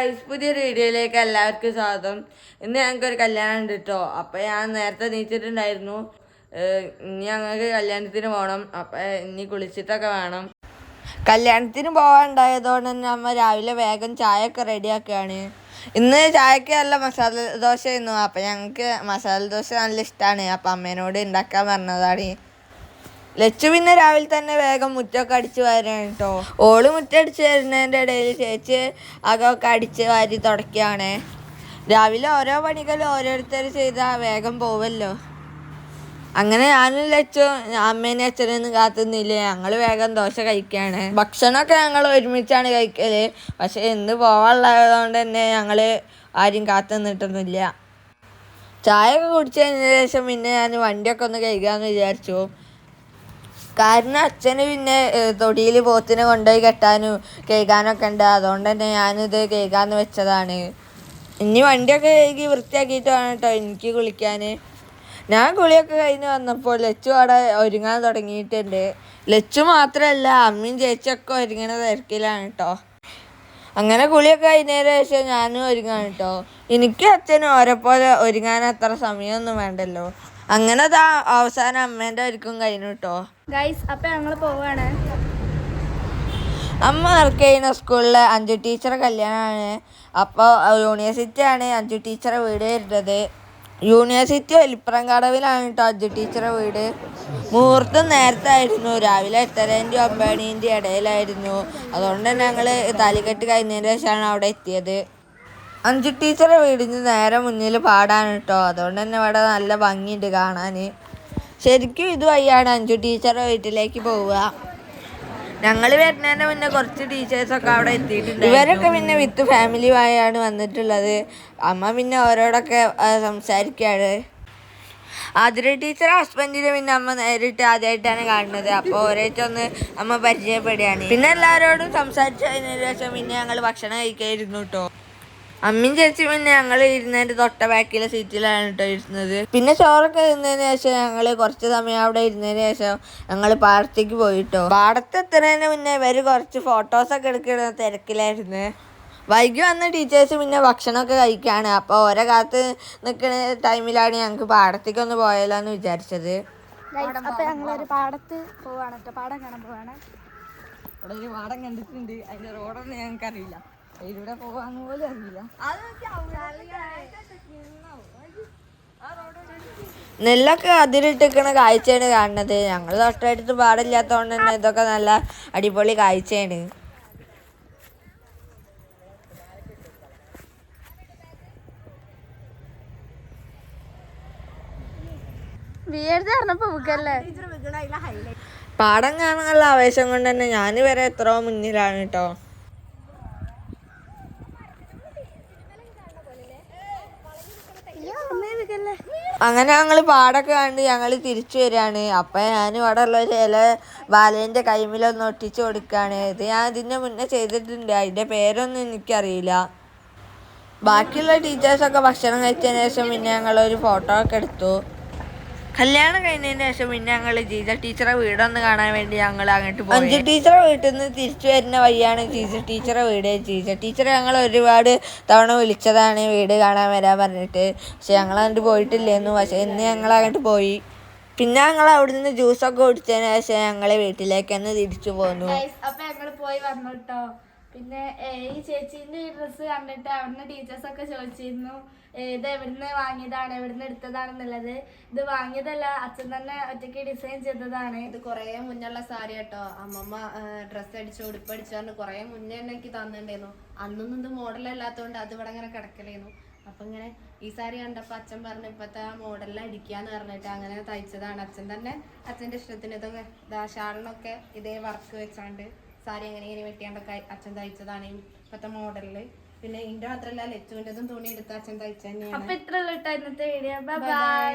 Guys പുതിയൊരു വീഡിയോയിലേക്ക് എല്ലാവർക്കും സ്വാഗതം. ഇന്ന് ഞങ്ങൾക്ക് ഒരു കല്യാണം ഉണ്ട് കേട്ടോ അപ്പൊ ഞാൻ നേരത്തെ നീച്ചിട്ടുണ്ടായിരുന്നു. ഇനി ഞങ്ങൾക്ക് കല്യാണത്തിന് പോകണം അപ്പോൾ ഇനി കുളിച്ചിട്ടൊക്കെ വേണം. കല്യാണത്തിന് പോകാനുണ്ടായതുകൊണ്ട് തന്നെ അമ്മ രാവിലെ വേഗം ചായയൊക്കെ റെഡിയാക്കുകയാണ്. ഇന്ന് ചായക്ക് നല്ല മസാല ദോശ ആയിരുന്നു അപ്പൊ ഞങ്ങൾക്ക് മസാല ദോശ നല്ല ഇഷ്ടമാണ് അപ്പൊ അമ്മേനോട് ഉണ്ടാക്കാൻ പറഞ്ഞതാണ്. ലച്ചു പിന്നെ രാവിലെ തന്നെ വേഗം മുറ്റമൊക്കെ അടിച്ച് വാരാണ് കേട്ടോ ഓൾ മുറ്റടിച്ച് വരുന്നതിന്റെ ഇടയിൽ ചേച്ചി അകമൊക്കെ അടിച്ച് വാരി തുടക്കുകയാണ് രാവിലെ ഓരോ പണികളും ഓരോരുത്തർ ചെയ്താൽ വേഗം പോവല്ലോ. അങ്ങനെ ഞാനും ലച്ചു അമ്മേനെ അച്ഛനൊന്നും കാത്തുന്നില്ല? ഞങ്ങൾ വേഗം ദോശ കഴിക്കുകയാണ്. ഭക്ഷണമൊക്കെ ഞങ്ങൾ ഒരുമിച്ചാണ് കഴിക്കൽ. പക്ഷെ ഇന്ന് പോവാനുള്ളതുകൊണ്ട് തന്നെ ഞങ്ങൾ ആരും കാത്തു നിന്നിട്ടൊന്നുമില്ല ചായ ഒക്കെ കുടിച്ചതിന് ശേഷം പിന്നെ ഞാൻ വണ്ടിയൊക്കെ ഒന്ന് കഴുകാമെന്ന് വിചാരിച്ചു. കാരണം അച്ഛന് പിന്നെ തൊടിയിൽ പോത്തിനെ കൊണ്ടുപോയി കെട്ടാനും കേൾക്കാനൊക്കെ ഉണ്ട്. അതുകൊണ്ട് തന്നെ ഞാനിത് കേൾക്കാന്ന് വെച്ചതാണ്. ഇനി വണ്ടിയൊക്കെ കഴുകി വൃത്തിയാക്കിയിട്ട് വേണം കേട്ടോ എനിക്ക് കുളിക്കാൻ ഞാൻ കുളിയൊക്കെ കഴിഞ്ഞ് വന്നപ്പോൾ ലച്ചു അവിടെ ഒരുങ്ങാൻ തുടങ്ങിയിട്ടുണ്ട്. ലച്ചു മാത്രമല്ല അമ്മയും ചേച്ചിയൊക്കെ ഒരുങ്ങണ തിരക്കിലാണ് കേട്ടോ അങ്ങനെ കുളിയൊക്കെ കഴിഞ്ഞതിന് ശേഷം ഞാനും ഒരുങ്ങാണ് കേട്ടോ എനിക്ക് അച്ഛനും ഓരെപ്പോലെ ഒരുങ്ങാൻ അത്ര സമയമൊന്നും വേണ്ടല്ലോ. അങ്ങനെ ദാ അവസാനം അമ്മേന്റെ ആയിരിക്കും കഴിഞ്ഞു കേട്ടോ ഗൈസ് അപ്പൊ ഞങ്ങൾ പോവാണ്. അമ്മ വർക്ക് ചെയ്യുന്ന സ്കൂളിലെ അഞ്ചു ടീച്ചറെ കല്യാണമാണ് അപ്പോൾ യൂണിവേഴ്സിറ്റി ആണ് അഞ്ചു ടീച്ചറെ വീട് വരുന്നത്. യൂണിവേഴ്സിറ്റി വലിപ്പറങ്കടവിലാണ് കേട്ടോ അഞ്ചു ടീച്ചറെ വീട്. മുഹൂർത്തം നേരത്തെ ആയിരുന്നു രാവിലെ എട്ടരേന്റെ ഒമ്പതിന്റെ ഇടയിലായിരുന്നു. അതുകൊണ്ട് തന്നെ ഞങ്ങൾ താലിക്കെട്ട് കഴിഞ്ഞതിന് ശേഷമാണ് അവിടെ എത്തിയത്. അഞ്ചു ടീച്ചറെ വീടിന് നേരെ മുന്നിൽ പാടാണ് കേട്ടോ അതുകൊണ്ട് തന്നെ ഇവിടെ നല്ല ഭംഗിയുണ്ട് കാണാൻ ശരിക്കും ഇത് വയ്യാണ് അഞ്ചു ടീച്ചറെ വീട്ടിലേക്ക് പോവുക. ഞങ്ങൾ വരുന്നതിന് മുന്നേ കുറച്ച് ടീച്ചേഴ്സൊക്കെ അവിടെ എത്തിയിട്ടുണ്ട് ഇവരൊക്കെ പിന്നെ വിത്ത് ഫാമിലിയുമായാണ് വന്നിട്ടുള്ളത്. അമ്മ പിന്നെ അവരോടൊക്കെ സംസാരിക്കുകയാണ് ആതിര ടീച്ചർ ഹസ്ബൻഡിനെ പിന്നെ അമ്മ നേരിട്ട് ആദ്യമായിട്ടാണ് കാണുന്നത്. അപ്പോൾ ഒരേറ്റൊന്ന് അമ്മ പരിചയപ്പെടുകയാണ്. പിന്നെ എല്ലാവരോടും സംസാരിച്ചതിന് ശേഷം പിന്നെ ഞങ്ങൾ ഭക്ഷണം കഴിക്കായിരുന്നു കേട്ടോ അമ്മയും ചേച്ചി പിന്നെ ഞങ്ങൾ ഇരുന്നതിന്റെ തൊട്ട ബാക്കിലെ സീറ്റിലാണ് കേട്ടോ ഇരുന്നത്. പിന്നെ ചോറൊക്കെ ഇരുന്നതിന് ശേഷം ഞങ്ങൾ കുറച്ച് സമയം അവിടെ ഇരുന്നതിന് ശേഷം ഞങ്ങൾ പാടത്തേക്ക് പോയിട്ടോ. പാടത്ത് എത്തുന്നതിന് മുന്നേ ഇവർ കുറച്ച് ഫോട്ടോസൊക്കെ എടുക്കുന്ന തിരക്കിലായിരുന്നു. വൈകി വന്ന ടീച്ചേഴ്സ് പിന്നെ ഭക്ഷണമൊക്കെ കഴിക്കുകയാണ് അപ്പോൾ ഓരോ കാത്ത് നിൽക്കുന്ന ടൈമിലാണ് ഞങ്ങൾക്ക് പാടത്തേക്ക് ഒന്ന് പോയാലോ എന്ന് വിചാരിച്ചത്. ഗൈസ് അപ്പൊ ഞങ്ങളൊരു പാടത്ത് പോവാണ് കേട്ടോ പാടം കാണാൻ പോവാണ്. അവിടെ ഒരു പാടം കണ്ടിട്ടുണ്ട്. അതിന്റെ റോഡൊന്നും ഞങ്ങൾക്ക് അറിയില്ല ഇതിലൂടെ പോവാന്ന് പോലും അറിയില്ല. നെല്ലൊക്കെ അതിലിട്ടിക്കണ കാഴ്ചയാണ് കാണുന്നത്. ഞങ്ങൾ തൊട്ടടുത്ത് പാടില്ലാത്തതുകൊണ്ട് തന്നെ ഇതൊക്കെ നല്ല അടിപൊളി കാഴ്ചയാണ്. പാടം കാണാനുള്ള ആവേശം കൊണ്ട് തന്നെ ഞാൻ വരെ എത്രയോ മുന്നിലാണ് കേട്ടോ അങ്ങനെ ഞങ്ങൾ പാടൊക്കെ കണ്ട് ഞങ്ങൾ തിരിച്ചു വരികയാണ് അപ്പം ഞാൻ ഇവിടെ ഉള്ള ഒരു ഇല ബാലേന്റെ കൈമിലൊന്ന് ഒട്ടിച്ചു കൊടുക്കുകയാണ് ഇത് ഞാൻ ഇതിന്റെ മുന്നേ ചെയ്തിട്ടുണ്ട്. അതിന്റെ പേരൊന്നും എനിക്കറിയില്ല. ബാക്കിയുള്ള ടീച്ചേഴ്സൊക്കെ ഭക്ഷണം കഴിച്ചതിന് ശേഷം പിന്നെ ഞങ്ങളൊരു ഫോട്ടോ ഒക്കെ എടുത്തു. കല്യാണം കഴിഞ്ഞതിന് ശേഷം പിന്നെ ഞങ്ങൾ ജീജ ടീച്ചറെ വീടൊന്ന് കാണാൻ വേണ്ടി ഞങ്ങൾ അങ്ങോട്ട് പോയി. അഞ്ചു ടീച്ചറെ വീട്ടിൽ നിന്ന് തിരിച്ചു വരുന്ന വഴിയാണ് ജീജ ടീച്ചറെ വീട്. ജീജ ടീച്ചറെ ഞങ്ങൾ ഒരുപാട് തവണ വിളിച്ചതാണ് വീട് കാണാൻ വരാൻ പറഞ്ഞിട്ട്. പക്ഷെ ഞങ്ങൾ അങ്ങോട്ട് പോയിട്ടില്ലായിരുന്നു പക്ഷെ ഇന്ന് ഞങ്ങൾ അങ്ങോട്ട് പോയി. പിന്നെ ഞങ്ങൾ അവിടെ നിന്ന് ജ്യൂസൊക്കെ കുടിച്ചതിന് ശേഷം ഞങ്ങൾ വീട്ടിലേക്ക് തന്നെ തിരിച്ചു പോന്നു. അപ്പൊ ഞങ്ങൾ പോയി വന്നു കേട്ടോ പിന്നെ ഈ ചേച്ചീന്റെ ഈ ഡ്രസ്സ് കണ്ടിട്ട് അവിടുന്ന് ടീച്ചേഴ്സ് ഒക്കെ ചോദിച്ചിരുന്നു ഇത് എവിടുന്ന് വാങ്ങിയതാണ് എവിടുന്ന് എടുത്തതാണെന്നുള്ളത്. ഇത് വാങ്ങിയതല്ല അച്ഛൻ തന്നെ ഒറ്റയ്ക്ക് ഡിസൈൻ ചെയ്തതാണ്. ഇത് കുറേ മുന്നുള്ള സാരി കേട്ടോ. അമ്മമ്മ ഡ്രസ്സ് അടിച്ചോ ഉടുപ്പടിച്ച് പറഞ്ഞു കുറേ മുന്നേ എനിക്ക് തന്നിട്ടുണ്ടായിരുന്നു. അന്നൊന്നും ഇത് മോഡലല്ലാത്തതുകൊണ്ട് അത് ഇവിടെ ഇങ്ങനെ കിടക്കലായിരുന്നു. അപ്പൊ ഇങ്ങനെ ഈ സാരി കണ്ടപ്പോൾ അച്ഛൻ പറഞ്ഞു ഇപ്പത്തെ ആ മോഡലിൽ അടിക്കാന്ന് പറഞ്ഞിട്ട് അങ്ങനെ തയ്ച്ചതാണ്. അച്ഛൻ തന്നെ അച്ഛന്റെ ഇഷ്ടത്തിന് ഇതൊക്കെ ദാ ഷാളിനൊക്കെ ഇതേ വർക്ക് വെച്ചാണ്ട് സാരി എങ്ങനെ ഇങ്ങനെ വെട്ടിയാണ്ടൊക്കെ അച്ഛൻ തയ്ച്ചതാണ് ഇപ്പത്തെ മോഡലിൽ. പിന്നെ ഇതിന്റെ മാത്രല്ല ലച്ചുവിന്റെതും തുണി എടുത്ത് അച്ഛൻ തയ്ച്ചു തന്നെയാണ് അപ്പൊ ഇത്ര കേട്ടോ ഇന്നത്തെ വീഡിയോ ബൈ ബൈ